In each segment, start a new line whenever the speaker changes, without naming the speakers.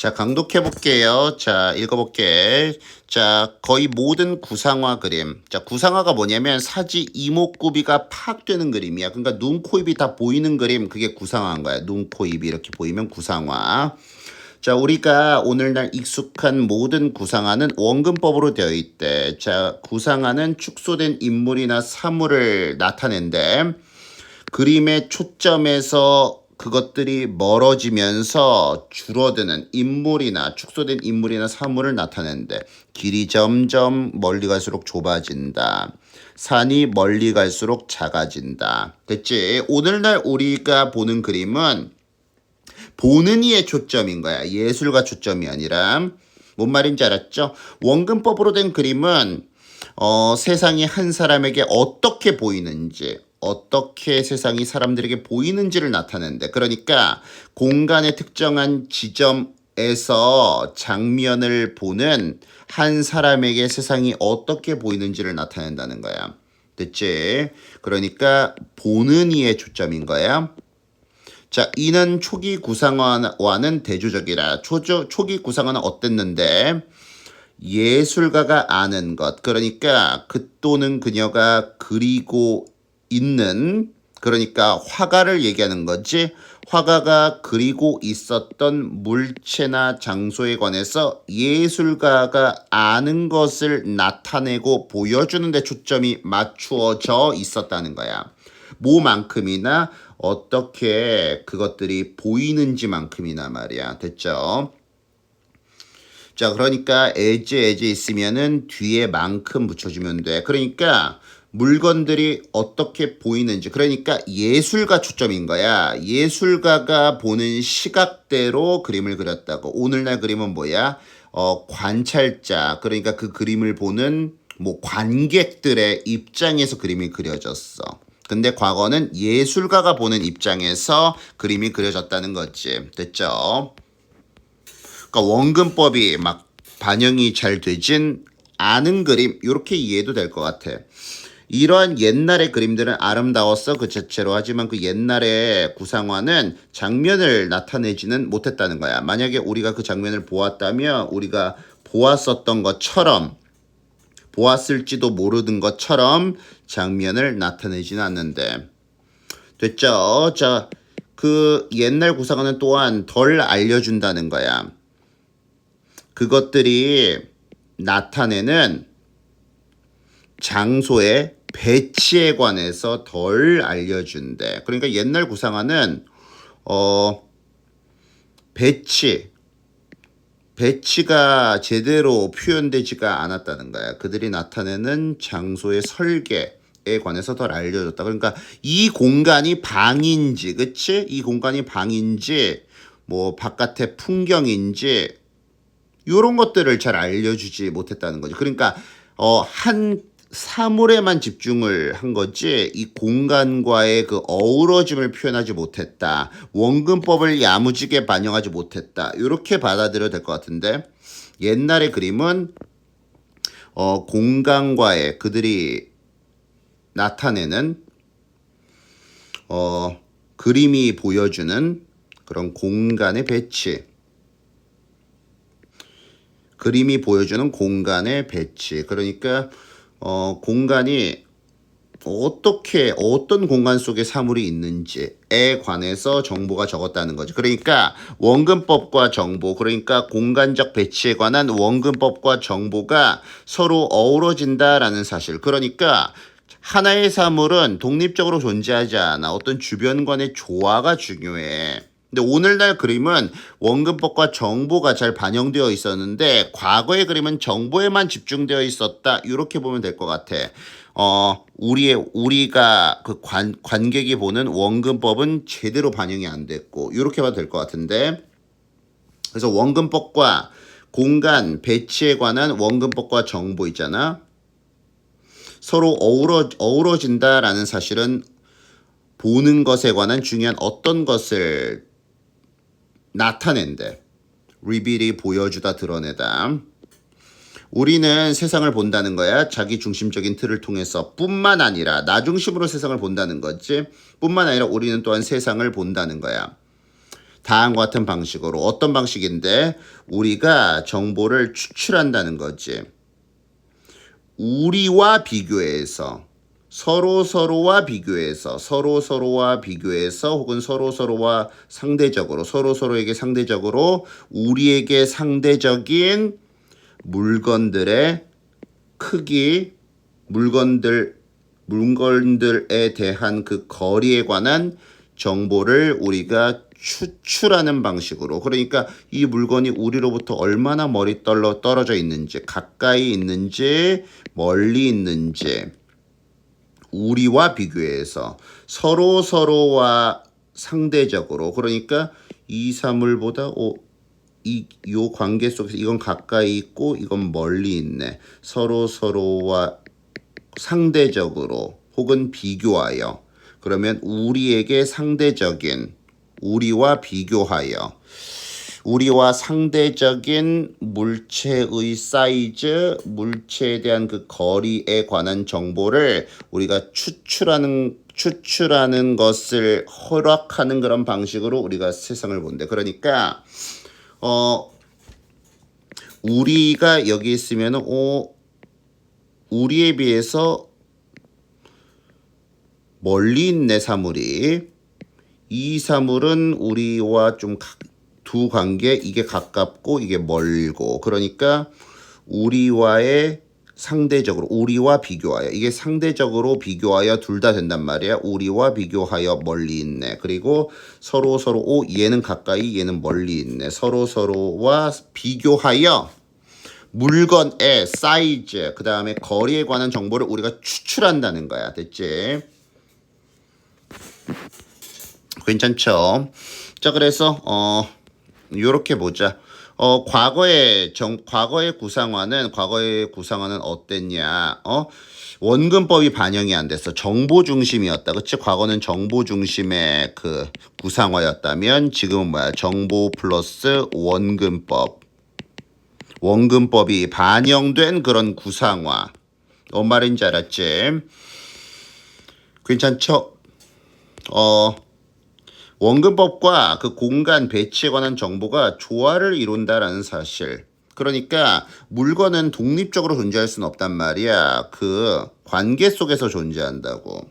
자, 강독해 볼게요. 자, 읽어 볼게. 자, 거의 모든 구상화 그림. 자, 구상화가 뭐냐면 사지 이목구비가 파악되는 그림이야. 그러니까 눈, 코, 입이 다 보이는 그림. 그게 구상화인 거야. 눈, 코, 입이 이렇게 보이면 구상화. 자, 우리가 오늘날 익숙한 모든 구상화는 원근법으로 되어 있대. 자, 구상화는 축소된 인물이나 사물을 나타낸대. 그림의 초점에서 그것들이 멀어지면서 줄어드는 인물이나 축소된 인물이나 사물을 나타낸대. 길이 점점 멀리 갈수록 좁아진다. 산이 멀리 갈수록 작아진다. 됐지? 오늘날 우리가 보는 그림은 보는 이의 초점인 거야. 예술가 초점이 아니라. 뭔 말인지 알았죠? 원근법으로 된 그림은 어, 세상이 한 사람에게 어떻게 보이는지, 어떻게 세상이 사람들에게 보이는지를 나타낸대. 그러니까 공간의 특정한 지점에서 장면을 보는 한 사람에게 세상이 어떻게 보이는지를 나타낸다는 거야. 됐지? 그러니까 보는 이의 초점인 거야. 자, 이는 초기 구상화와는 대조적이라. 초조, 초기 구상화는 어땠는데? 예술가가 아는 것. 그러니까 그 또는 그녀가 그리고 있는 그러니까 화가를 얘기하는 거지. 화가가 그리고 있었던 물체나 장소에 관해서 예술가가 아는 것을 나타내고 보여주는 데 초점이 맞추어져 있었다는 거야. 뭐만큼이나 어떻게 그것들이 보이는지만큼이나 말이야. 됐죠? 자, 그러니까 as as 있으면은 뒤에 만큼 붙여주면 돼. 그러니까 물건들이 어떻게 보이는지. 그러니까 예술가 초점인 거야. 예술가가 보는 시각대로 그림을 그렸다고. 오늘날 그림은 뭐야? 어, 관찰자. 그러니까 그 그림을 보는 뭐 관객들의 입장에서 그림이 그려졌어. 근데 과거는 예술가가 보는 입장에서 그림이 그려졌다는 거지. 됐죠? 그러니까 원근법이 막 반영이 잘 되진 않은 그림 이렇게 이해도 될 것 같아. 이러한 옛날의 그림들은 아름다웠어 그 자체로 하지만 그 옛날의 구상화는 장면을 나타내지는 못했다는 거야. 만약에 우리가 그 장면을 보았다면 우리가 보았었던 것처럼 보았을지도 모르는 것처럼 장면을 나타내지는 않는데 됐죠? 자, 그 옛날 구상화는 또한 덜 알려준다는 거야. 그것들이 나타내는 장소의 배치에 관해서 덜 알려준대. 그러니까 옛날 구상화는 어 배치 배치가 제대로 표현되지가 않았다는 거야. 그들이 나타내는 장소의 설계 에 관해서 덜 알려줬다. 그러니까 이 공간이 방인지, 그치? 이 공간이 방인지, 뭐 바깥의 풍경인지, 이런 것들을 잘 알려주지 못했다는 거지. 그러니까 어, 한 사물에만 집중을 한 거지 이 공간과의 그 어우러짐을 표현하지 못했다. 원근법을 야무지게 반영하지 못했다. 이렇게 받아들여야 될 것 같은데 옛날의 그림은 어, 공간과의 그들이 나타내는 어, 그림이 보여주는 그런 공간의 배치 그림이 보여주는 공간의 배치. 그러니까 어, 공간이 어떻게 어떤 공간 속에 사물이 있는지에 관해서 정보가 적었다는 거죠. 그러니까 원근법과 정보, 그러니까 공간적 배치에 관한 원근법과 정보가 서로 어우러진다라는 사실. 그러니까 하나의 사물은 독립적으로 존재하지 않아. 어떤 주변관의 조화가 중요해. 근데 오늘날 그림은 원근법과 정보가 잘 반영되어 있었는데 과거의 그림은 정보에만 집중되어 있었다. 이렇게 보면 될 것 같아. 어, 우리의 우리가 그 관, 관객이 보는 원근법은 제대로 반영이 안 됐고 이렇게 봐도 될 것 같은데. 그래서 원근법과 공간 배치에 관한 원근법과 정보 있잖아. 서로 어우러 어우러진다라는 사실은 보는 것에 관한 중요한 어떤 것을 나타낸대. 리빌이 보여주다 드러내다. 우리는 세상을 본다는 거야. 자기 중심적인 틀을 통해서 뿐만 아니라 나 중심으로 세상을 본다는 거지. 뿐만 아니라 우리는 또한 세상을 본다는 거야. 다음과 같은 방식으로 어떤 방식인데 우리가 정보를 추출한다는 거지. 우리와 비교해서 서로 서로와 비교해서 서로 서로와 비교해서 혹은 서로 서로와 상대적으로 서로 서로에게 상대적으로 우리에게 상대적인 물건들의 크기 물건들 물건들에 대한 그 거리에 관한 정보를 우리가 추출하는 방식으로 그러니까 이 물건이 우리로부터 얼마나 멀리 떨러 떨어져 있는지 가까이 있는지 멀리 있는지 우리와 비교해서 서로 서로와 상대적으로 그러니까 이 사물보다 오, 이, 요 관계 속에서 이건 가까이 있고 이건 멀리 있네. 서로 서로와 상대적으로 혹은 비교하여 그러면 우리에게 상대적인 우리와 비교하여 우리와 상대적인 물체의 사이즈, 물체에 대한 그 거리에 관한 정보를 우리가 추출하는 추출하는 것을 허락하는 그런 방식으로 우리가 세상을 본대. 그러니까 어 우리가 여기 있으면은 어 우리에 비해서 멀리 있네 사물이 이 사물은 우리와 좀 두 관계 이게 가깝고 이게 멀고. 그러니까 우리와의 상대적으로 우리와 비교하여. 이게 상대적으로 비교하여 둘 다 된단 말이야. 우리와 비교하여 멀리 있네. 그리고 서로 서로 오 얘는 가까이 얘는 멀리 있네. 서로 서로와 비교하여 물건의 사이즈 그 다음에 거리에 관한 정보를 우리가 추출한다는 거야. 됐지? 괜찮죠? 자 그래서 어 요렇게 보자. 어 과거의 정 과거의 구상화는 과거의 구상화는 어땠냐? 어? 원근법이 반영이 안 됐어 정보 중심이었다 그치 과거는 정보 중심의 그 구상화였다면 지금은 뭐야? 정보 플러스 원근법. 원근법이 반영된 그런 구상화. 뭔 말인지 알았지? 괜찮죠? 어 원근법과 그 공간 배치에 관한 정보가 조화를 이룬다라는 사실. 그러니까 물건은 독립적으로 존재할 수는 없단 말이야. 그 관계 속에서 존재한다고.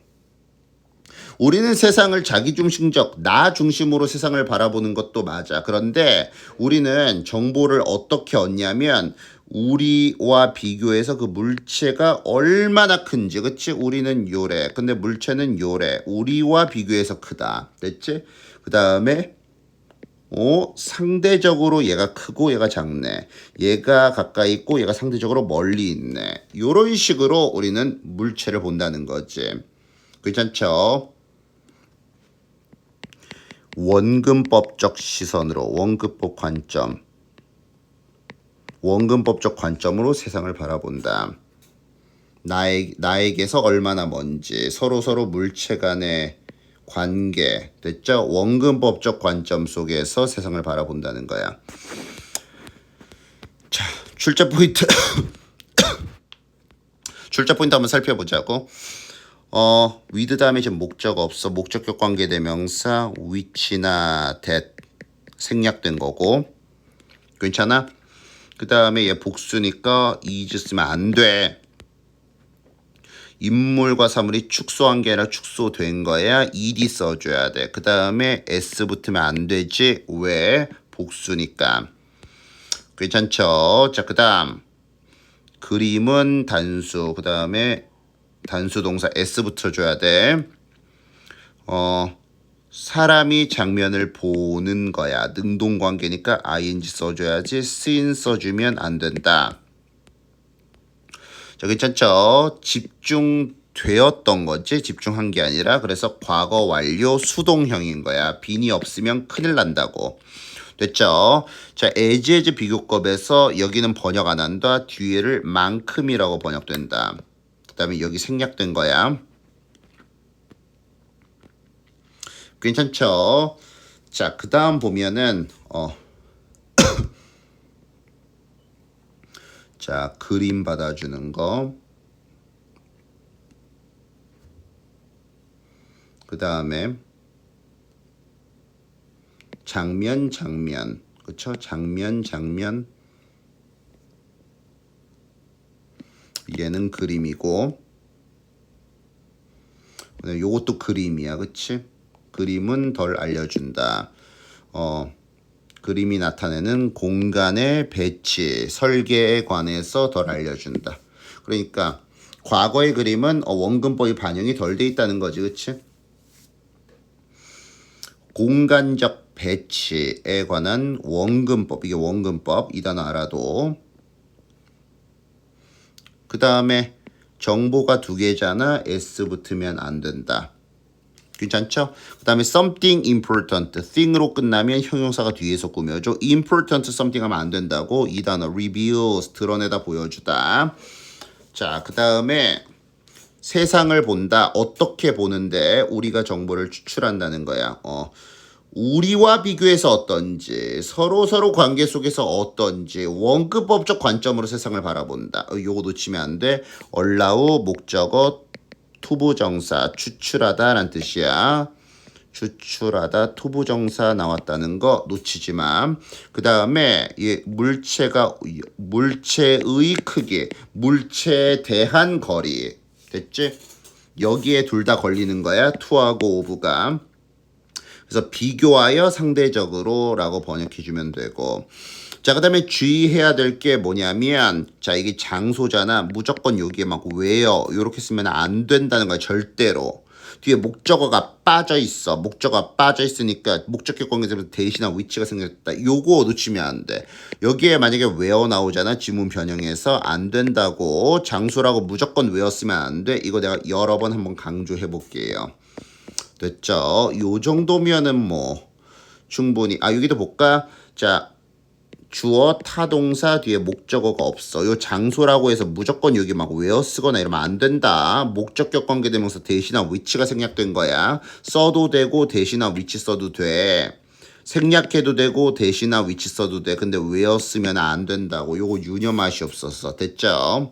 우리는 세상을 자기중심적, 나 중심으로 세상을 바라보는 것도 맞아. 그런데 우리는 정보를 어떻게 얻냐면 우리와 비교해서 그 물체가 얼마나 큰지, 그치? 우리는 요래. 근데 물체는 요래. 우리와 비교해서 크다. 됐지? 그 다음에 오, 상대적으로 얘가 크고 얘가 작네. 얘가 가까이 있고 얘가 상대적으로 멀리 있네. 요런 식으로 우리는 물체를 본다는 거지. 괜찮죠? 원근법적 시선으로 원근법 관점 원근법적 관점으로 세상을 바라본다. 나에, 나에게서 얼마나 먼지 서로 서로 물체 간의 관계 됐죠? 원근법적 관점 속에서 세상을 바라본다는 거야. 자, 출제 포인트. 출제 포인트 한번 살펴보자고. 어, 위드 다음에 지금 목적 없어. 목적격 관계 대명사 위치나 that 생략된 거고. 괜찮아? 그 다음에 얘 복수니까 is 쓰면 안 돼. 인물과 사물이 축소한 게 아니라 축소된 거야. ed 써줘야 돼. 그 다음에 s 붙으면 안 되지. 왜? 복수니까. 괜찮죠? 자, 그 다음. 그림은 단수. 그 다음에 단수 동사 s 붙여줘야 돼. 어, 사람이 장면을 보는 거야. 능동 관계니까 ing 써줘야지. seen 써주면 안 된다. 자, 괜찮죠? 집중되었던 거지. 집중한 게 아니라. 그래서 과거 완료 수동형인 거야. 빈이 없으면 큰일 난다고. 됐죠? 자, as 비교급에서 여기는 번역 안 한다. 뒤에를 만큼이라고 번역된다. 그 다음에 여기 생략된 거야. 괜찮죠? 자, 그 다음 보면은, 어, 자, 그림 받아주는 거. 그 다음에, 장면 장면. 그쵸? 장면 장면. 얘는 그림이고. 네, 요것도 그림이야 그치 그림은 덜 알려준다. 어 그림이 나타내는 공간의 배치 설계에 관해서 덜 알려준다. 그러니까 과거의 그림은 어, 원근법이 반영이 덜 돼 있다는 거지 그치? 공간적 배치에 관한 원근법 이게 원근법 이 단어 알아도. 그 다음에 정보가 두 개잖아. S 붙으면 안 된다 괜찮죠? 그 다음에 something important. thing으로 끝나면 형용사가 뒤에서 꾸며줘. important something 하면 안 된다고 이 단어 reveals 드러내다 보여주다. 자 그 다음에 세상을 본다. 어떻게 보는데 우리가 정보를 추출한다는 거야. 어 우리와 비교해서 어떤지 서로 서로 관계 속에서 어떤지 원급법적 관점으로 세상을 바라본다. 어, 요거 놓치면 안 돼. 얼라우 목적어 투부정사 추출하다라는 뜻이야 추출하다 투부정사 나왔다는 거 놓치지 마. 그 다음에 이 물체가 물체의 크기, 물체에 대한 거리 됐지? 여기에 둘 다 걸리는 거야. 투하고 오브가. 그래서 비교하여 상대적으로라고 번역해 주면 되고. 자, 그 다음에 주의해야 될 게 뭐냐면 자, 이게 장소잖아. 무조건 여기에 막 왜요? 요렇게 쓰면 안 된다는 거야. 절대로. 뒤에 목적어가 빠져 있어. 목적어가 빠져 있으니까 목적격 관계에서 대신한 위치가 생겼다. 요거 놓치면 안 돼. 여기에 만약에 where 나오잖아. 지문 변형해서 안 된다고 장소라고 무조건 쓰면 안 돼. 이거 내가 여러 번 한번 강조해 볼게요. 됐죠? 요 정도면은 뭐 충분히 아 여기도 볼까? 자 주어 타동사 뒤에 목적어가 없어. 요 장소라고 해서 무조건 여기 막 외어 쓰거나 이러면 안 된다. 목적격 관계대명사 대신한 위치가 생략된 거야. 써도 되고 대신한 위치 써도 돼. 생략해도 되고 대신한 위치 써도 돼. 근데 외어 쓰면 안 된다고. 요거 유념 맛이 없었어. 됐죠?